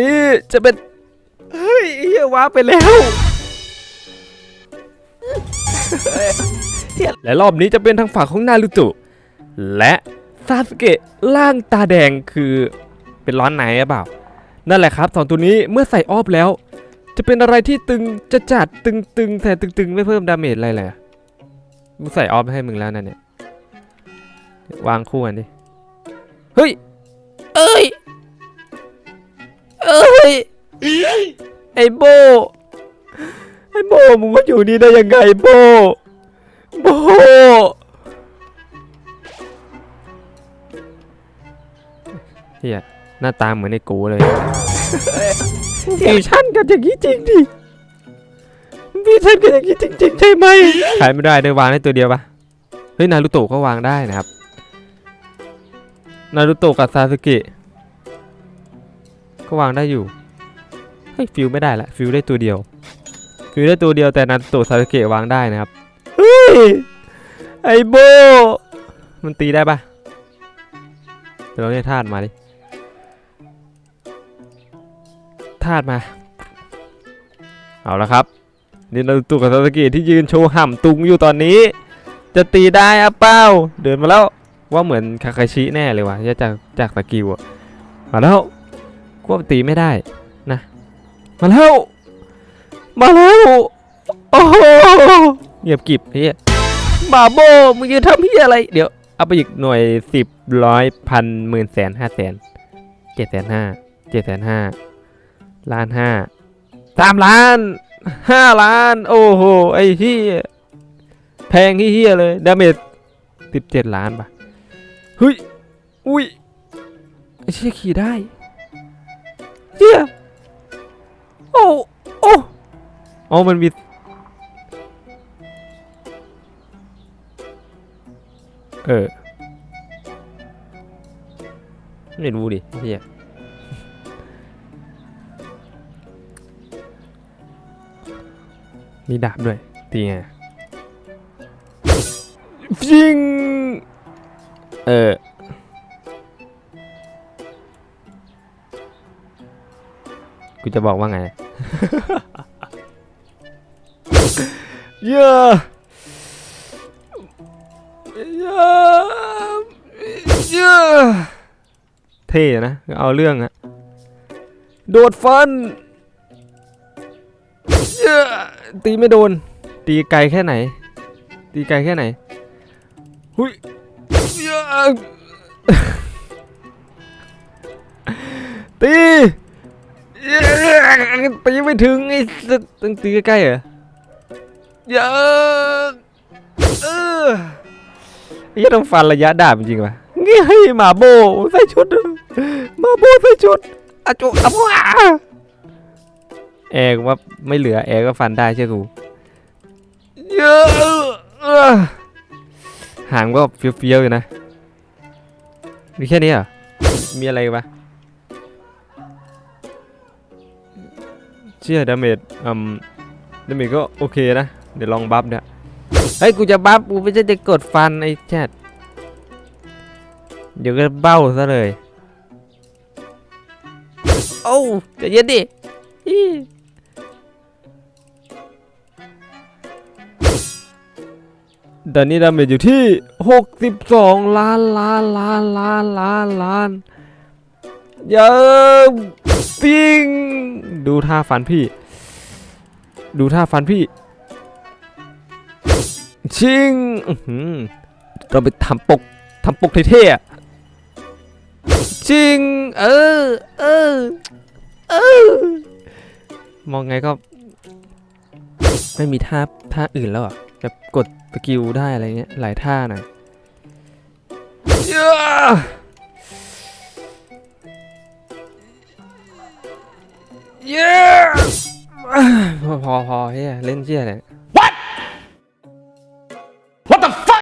นี้จะเป็น เฮ้ยเฮียว้าร์ปไปแล้วและรอบนี้จะเป็นทางฝั่งของนารูโตะและซาสเกะล่างตาแดงคือเป็นร้อนไหนหรือเปล่า นั่นแหละครับสองตัวนี้เมื่อใส่ออฟแล้ว จะเป็นอะไรที่ตึงจะจัดตึงตึงๆแต่ตึงตึงๆไม่เพิ่มดาเมจอะไรเลยอะมึงใส่ออฟให้มึงแล้วนั่นเนี่ยวางคู่กันดิเฮ้ย เอ้ย เอ้ย ไอโบ ไอโบมึงมาอยู่นี่ได้ยังไงโบ โบ เฮียหน้าตาเหมือนไอ้กูเลยฟิวชั่นกันอย่างนี้จริงดิฟิวชั่นกันอย่างนี้จริงๆใช่ไหมขายไม่ได้ได้วางได้ตัวเดียวปะเฮ้ยนารูโตะก็วางได้นะครับ นารูโตะกับซาสึกะ ก็วางได้อยู่เฮ้ยฟิวไม่ได้ละฟิวได้ตัวเดียว ฟิวได้ตัวเดียวแต่นารูโตะซาสึเกะวางได้นะครับเฮ้ยไอโบมันตีได้ปะเดี๋ยวเราเนี่ยธาตุมาดิธาตุมา เอาละครับนี่นารูโตะกับซาสึเกะที่ยืนโชว์ห่ำตุงอยู่ตอนนี้ จะตีได้อะเป้าเดินมาแล้วว่าเหมือนคาคาชิแน่เลยว่ะจากจากสกิลอะมาแล้ว ควบตีไม่ได้นะ มาแล้ว มาแล้วโอ้โหเงียบกริบเฮียมาโบมึงจะทำเฮียอะไร เดี๋ยวเอาไปอีกหน่วยสิบร้อยพันหมื่นแสนห้าแสนเจ็ดแสนห้าเจ็ดแสนห้าล้านห้าสามล้านห้าล้าน โอ้โหไอ้เฮียแพงเฮียเลยดาเมจสิบเจ็ดล้านป่ะเฮ้ยอุ้ยไอ้เชี่ยขี่ได้ เชี่ยโอ้โอ้อ๋อมันมีเออไม่รู้ดิเฮียมีดาบด้วยตีไงฟิงเออ กูจะบอกว่าไง เยอะเยอะเยอะเท่นะ เอาเรื่องอะโดดฟันเยอะตีไม่โดน ตีไกลแค่ไหน ตีไกลแค่ไหน หุยเยอะตี เยอะตีไม่ถึงไอ้ต้องตีใกล้ๆเหรอเยอะเออไอ้ต้องฟันระยะดาบจริงๆว่ะงี้ให้หมาโบใส่ชุดหมาโบใส่ชุดอะจุอะว้าแอร์ว่าไม่เหลือแอร์ก็ฟันได้เชื่อกูเยอะเออหางก็เฟี้ยวๆอยู่นะมีแค่นี้เหรอมีอะไรปะ เชื่อดาเมจอืมดาเมจก็โอเคนะ เดี๋ยวลองบัฟเนี่ยเฮ้ยกูจะบัฟกูไม่ใช่จะกดฟันไอ้แชทเดี๋ยวก็เบ้าซะเลยโอ้จะเย็นดิตอนนี้ดาเมจอยู่ที่ 62 ล้านล้านล้านล้านล้านล้านเยอะ ปิงดูท่าฟันพี่ ดูท่าฟันพี่ ชิงอื้อหือเราไปทำปกทำปกเท่ๆชิง เออ เออ เออ มองไงก็ ไม่มีท่าท่าอื่นแล้วอะแบบกดสกิลได้อะไรเงี้ย หลายท่าหน่อย เย้พอพอเฮียเล่นเชี่ยเนี่ย